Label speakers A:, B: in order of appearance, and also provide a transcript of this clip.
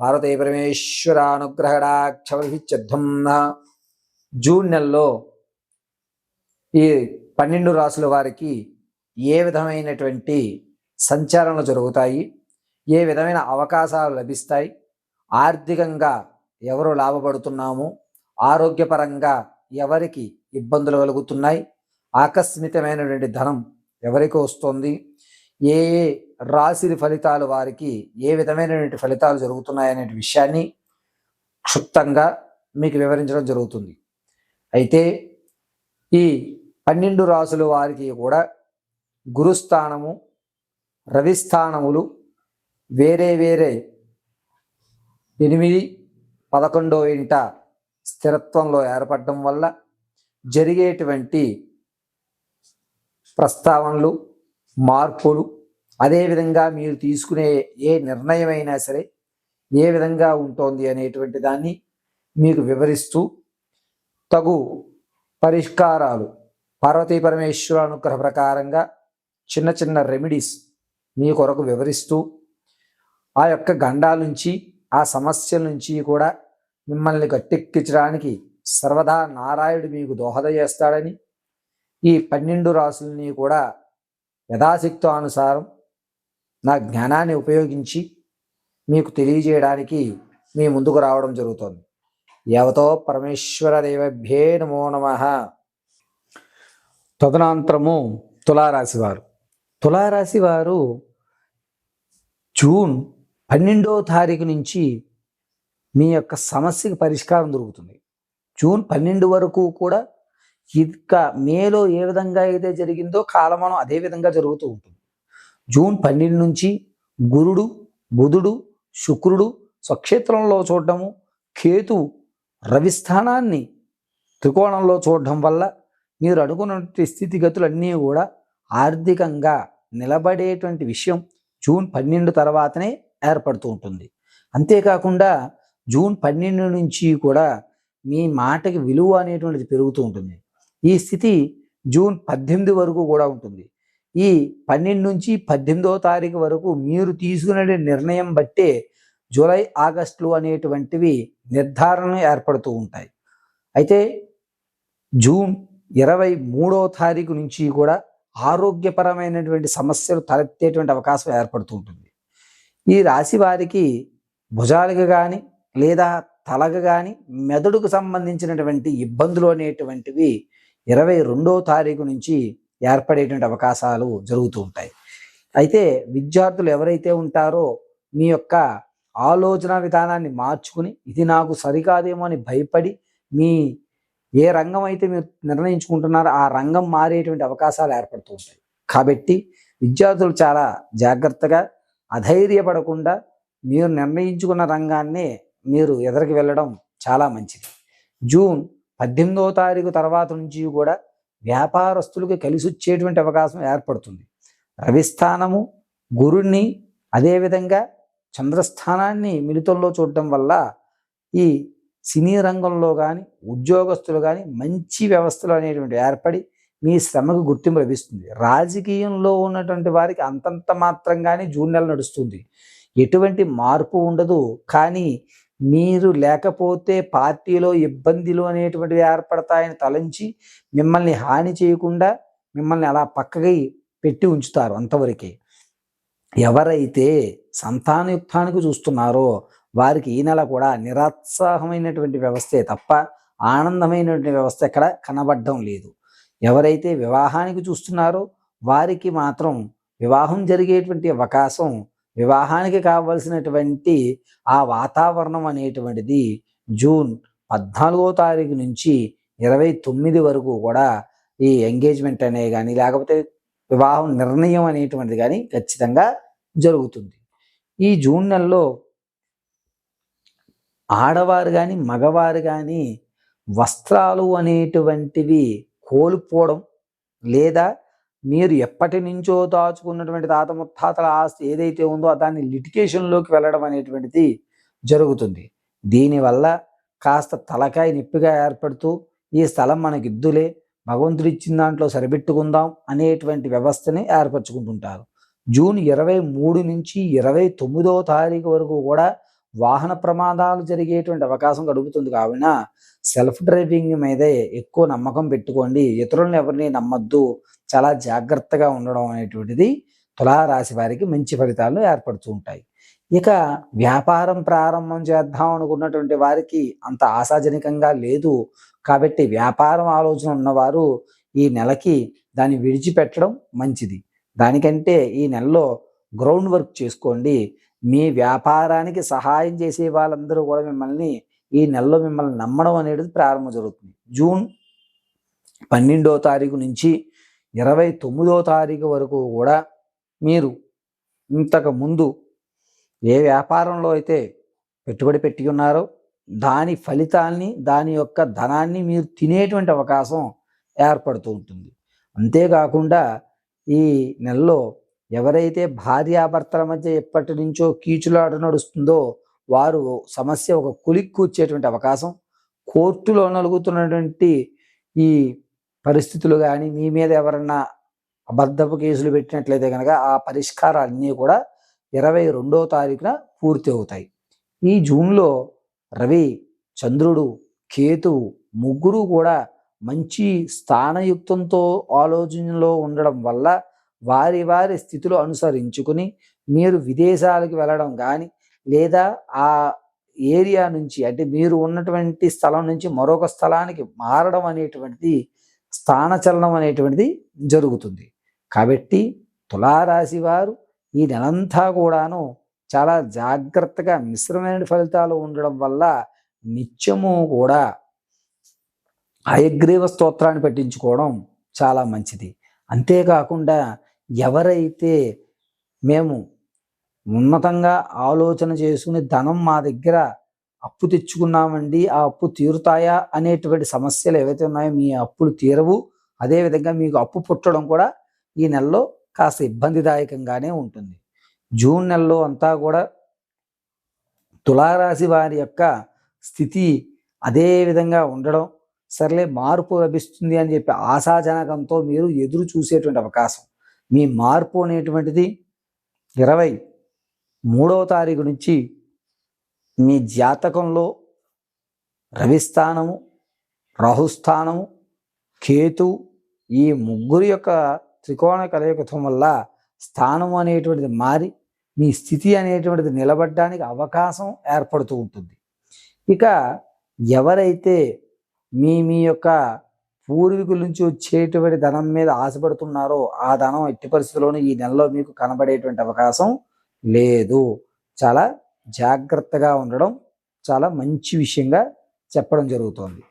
A: భారతీయ ఓం పార్వతీ పరమేశ్వర June నెలలో ఈ పన్నెండు రాసుల వారికి ఏ విధమైనటువంటి సంచారణలు జరుగుతాయి? ఏ విధమైన అవకాశాలు లభిస్తాయి? ఆర్థికంగా ఎవరు లాభపడుతున్నాము? ఆరోగ్యపరంగా ఎవరికి ఇబ్బందులు కలుగుతున్నాయి? ఆకస్మికమైనటువంటి ధనం ఎవరికి వస్తుంది? ఏ ఏ రాశి ఫలితాలు వారికి ఏ విధమైనటువంటి ఫలితాలు జరుగుతున్నాయనే విషయాన్ని క్షుప్తంగా మీకు వివరించడం జరుగుతుంది. అయితే ఈ పన్నెండు రాసుల వారికి కూడా గురుస్థానము రవిస్థానములు వేరే వేరే ఎనిమిది పదకొండో ఇంట స్థిరత్వంలో ఏర్పడడం వల్ల జరిగేటువంటి ప్రస్తావనలు మార్పులు అదేవిధంగా మీరు తీసుకునే ఏ నిర్ణయమైనా సరే ఏ విధంగా ఉంటుంది అనేటువంటి దాన్ని మీకు వివరిస్తూ తగు పరిష్కారాలు పార్వతీ పరమేశ్వర అనుగ్రహ ప్రకారంగా చిన్న చిన్న రెమెడీస్ మీ కొరకు వివరిస్తూ ఆ యొక్క గండాల నుంచి ఆ సమస్యల నుంచి కూడా మిమ్మల్ని గట్టెక్కించడానికి సర్వదా నారాయణుడు మీకు దోహద చేస్తాడని ఈ పన్నెండు రాసుల్ని కూడా యథాశక్తో అనుసారం నా జ్ఞానాన్ని ఉపయోగించి మీకు తెలియజేయడానికి మీ ముందుకు రావడం జరుగుతోంది. యవతో పరమేశ్వర దేవభ్యే నమో నమ. తదనంతరము తులారాశివారు తులారాశి వారు జూన్ పన్నెండో తారీఖు నుంచి మీ యొక్క సమస్యకి పరిష్కారం దొరుకుతుంది. జూన్ పన్నెండు వరకు కూడా ఇంకా మేలో ఏ విధంగా అయితే జరిగిందో కాలమానం అదే విధంగా జరుగుతూ ఉంటుంది. జూన్ పన్నెండు నుంచి గురుడు బుధుడు శుక్రుడు స్వక్షేత్రంలో చూడటము కేతు రవిస్థానాన్ని త్రికోణంలో చూడడం వల్ల మీరు అనుకున్నటువంటి స్థితిగతులన్నీ కూడా ఆర్థికంగా నిలబడేటువంటి విషయం జూన్ పన్నెండు తర్వాతనే ఏర్పడుతూ ఉంటుంది. అంతేకాకుండా జూన్ పన్నెండు నుంచి కూడా మీ మాటకి విలువ అనేటువంటిది పెరుగుతూ ఉంటుంది. ఈ స్థితి జూన్ పద్దెనిమిది వరకు కూడా ఉంటుంది. ఈ పన్నెండు నుంచి పద్దెనిమిదవ తారీఖు వరకు మీరు తీసుకునే నిర్ణయం బట్టే జూలై ఆగస్టులు అనేటువంటివి నిర్ధారణ ఏర్పడుతూ ఉంటాయి. అయితే జూన్ ఇరవై మూడవ తారీఖు నుంచి కూడా ఆరోగ్యపరమైనటువంటి సమస్యలు తలెత్తేటువంటి అవకాశం ఏర్పడుతూ ఉంటుంది. ఈ రాశి వారికి భుజాలకు కానీ లేదా తలకు కానీ మెదడుకు సంబంధించినటువంటి ఇబ్బందులు అనేటువంటివి ఇరవై రెండో తారీఖు నుంచి ఏర్పడేటువంటి అవకాశాలు జరుగుతూ ఉంటాయి. అయితే విద్యార్థులు ఎవరైతే ఉంటారో మీ యొక్క ఆలోచన విధానాన్ని మార్చుకుని ఇది నాకు సరికాదేమో అని భయపడి మీ ఏ రంగం అయితే మీరు నిర్ణయించుకుంటున్నారో ఆ రంగం మారేటువంటి అవకాశాలు ఏర్పడుతూ ఉంటాయి. కాబట్టి విద్యార్థులు చాలా జాగ్రత్తగా అధైర్యపడకుండా మీరు నిర్ణయించుకున్న రంగాన్నే మీరు ఎదరికి వెళ్ళడం చాలా మంచిది. జూన్ పద్దెనిమిదవ తారీఖు తర్వాత నుంచి కూడా వ్యాపారస్తులకు కలిసి వచ్చేటువంటి అవకాశం ఏర్పడుతుంది. రవిస్థానము గురుణ్ణి అదేవిధంగా చంద్రస్థానాన్ని మిళితంలో చూడటం వల్ల ఈ సినీ రంగంలో కానీ ఉద్యోగస్తులు కానీ మంచి వ్యవస్థలు అనేటువంటి ఏర్పడి మీ శ్రమకు గుర్తింపు లభిస్తుంది. రాజకీయంలో ఉన్నటువంటి వారికి అంతంత మాత్రంగానే జూన్ నెల నడుస్తుంది. ఎటువంటి మార్పు ఉండదు. కానీ మీరు లేకపోతే పార్టీలో ఇబ్బందులు అనేటువంటివి ఏర్పడతాయని తలంచి మిమ్మల్ని హాని చేయకుండా మిమ్మల్ని అలా పక్కగా పెట్టి ఉంచుతారు అంతవరకే. ఎవరైతే సంతానయుక్తానికి చూస్తున్నారో వారికి ఈ నెల కూడా నిరుత్సాహమైనటువంటి వ్యవస్థే తప్ప ఆనందమైనటువంటి వ్యవస్థ ఎక్కడ కనబడడం లేదు. ఎవరైతే వివాహానికి చూస్తున్నారో వారికి మాత్రం వివాహం జరిగేటువంటి అవకాశం వివాహానికి కావలసినటువంటి ఆ వాతావరణం అనేటువంటిది జూన్ పద్నాలుగో తారీఖు నుంచి ఇరవై తొమ్మిది వరకు కూడా ఈ ఎంగేజ్మెంట్ అనే కానీ లేకపోతే వివాహం నిర్ణయం అనేటువంటిది కానీ ఖచ్చితంగా జరుగుతుంది. ఈ జూన్ నెలలో ఆడవారు కానీ మగవారు కానీ వస్త్రాలు అనేటువంటివి కోల్పోవడం లేదా మీరు ఎప్పటి నుంచో దాచుకున్నటువంటి తాత ముత్తాతల ఆస్తి ఏదైతే ఉందో దాన్ని లిటికేషన్లోకి వెళ్ళడం అనేటువంటిది జరుగుతుంది. దీనివల్ల కాస్త తలకాయ నిప్పిగా ఏర్పడుతూ ఈ స్థలం మనకి ఇద్దులే భగవంతుడు ఇచ్చిన దాంట్లో సరిపెట్టుకుందాం అనేటువంటి వ్యవస్థని ఏర్పరచుకుంటుంటారు. జూన్ ఇరవై మూడు నుంచి ఇరవై తొమ్మిదవ తారీఖు వరకు కూడా వాహన ప్రమాదాలు జరిగేటువంటి అవకాశం గడుపుతుంది కావున సెల్ఫ్ డ్రైవింగ్ మీదే ఎక్కువ నమ్మకం పెట్టుకోండి. ఇతరులను ఎవరిని నమ్మద్దు. చాలా జాగ్రత్తగా ఉండడం అనేటువంటిది తులారాశి వారికి మంచి ఫలితాలు ఏర్పడుతూ ఉంటాయి. ఇక వ్యాపారం ప్రారంభం చేద్దాం అనుకున్నటువంటి వారికి అంత ఆశాజనకంగా లేదు. కాబట్టి వ్యాపారం ఆలోచన ఉన్నవారు ఈ నెలకి దాన్ని విడిచిపెట్టడం మంచిది. దానికంటే ఈ నెలలో గ్రౌండ్ వర్క్ చేసుకోండి. మీ వ్యాపారానికి సహాయం చేసే వాళ్ళందరూ కూడా మిమ్మల్ని ఈ నెలలో మిమ్మల్ని నమ్మడం అనేది ప్రారంభం జరుగుతుంది. జూన్ పన్నెండో తారీఖు నుంచి ఇరవై తొమ్మిదో తారీఖు వరకు కూడా మీరు ఇంతకు ముందు ఏ వ్యాపారంలో అయితే పెట్టుబడి పెట్టి ఉన్నారో దాని ఫలితాల్ని దాని యొక్క ధనాన్ని మీరు తినేటువంటి అవకాశం ఏర్పడుతూ ఉంటుంది. అంతేకాకుండా ఈ నెలలో ఎవరైతే భార్యాభర్తల మధ్య ఎప్పటి నుంచో కీచులాట నడుస్తుందో వారు సమస్య ఒక కులికి కూర్చేటువంటి అవకాశం. కోర్టులో నలుగుతున్నటువంటి ఈ పరిస్థితులు కానీ మీ మీద ఎవరన్నా అబద్ధపు కేసులు పెట్టినట్లయితే కనుక ఆ పరిష్కారాలన్నీ కూడా ఇరవై రెండో తారీఖున పూర్తి అవుతాయి. ఈ జూన్లో రవి చంద్రుడు కేతువు ముగ్గురు కూడా మంచి స్థానయుక్తంతో ఆలోచనలో ఉండడం వల్ల వారి వారి స్థితిలో అనుసరించుకుని మీరు విదేశాలకు వెళ్ళడం కానీ లేదా ఆ ఏరియా నుంచి అంటే మీరు ఉన్నటువంటి స్థలం నుంచి మరొక స్థలానికి మారడం అనేటువంటిది స్థానచలనం అనేటువంటిది జరుగుతుంది. కాబట్టి తులారాశి వారు ఈ నెలంతా కూడాను చాలా జాగ్రత్తగా మిశ్రమైన ఫలితాలు ఉండడం వల్ల నిత్యము కూడా హయగ్రీవ స్తోత్రాన్ని పట్టించుకోవడం చాలా మంచిది. అంతేకాకుండా ఎవరైతే మేము ఉన్నతంగా ఆలోచన చేసుకుని ధనం మా దగ్గర అప్పు తెచ్చుకున్నామండి ఆ అప్పు తీరుతాయా అనేటువంటి సమస్యలు ఏవైతే ఉన్నాయో మీ అప్పులు తీరవు. అదేవిధంగా మీకు అప్పు పుట్టడం కూడా ఈ నెలలో కాస్త ఇబ్బందిదాయకంగానే ఉంటుంది. జూన్ నెలలో అంతా కూడా తులారాశి వారి యొక్క స్థితి అదే విధంగా ఉండడం. సర్లే మార్పు లభిస్తుంది అని చెప్పి ఆశాజనకంతో మీరు ఎదురు చూసేటువంటి అవకాశం. మీ మార్పు అనేటువంటిది ఇరవై మూడవ తారీఖు నుంచి మీ జాతకంలో రవిస్థానము రాహుస్థానము కేతు ఈ ముగ్గురు యొక్క త్రికోణ కలయికత్వం వల్ల స్థానం అనేటువంటిది మారి మీ స్థితి అనేటువంటిది నిలబడడానికి అవకాశం ఏర్పడుతూ ఉంటుంది. ఇక ఎవరైతే మీ మీ యొక్క పూర్వీకుల నుంచి వచ్చేటువంటి ధనం మీద ఆశపడుతున్నారో ఆ ధనం ఎట్టి పరిస్థితుల్లోనూ ఈ నెలలో మీకు కనబడేటువంటి అవకాశం లేదు. చాలా జాగ్రత్తగా ఉండడం చాలా మంచి విషయంగా చెప్పడం జరుగుతోంది.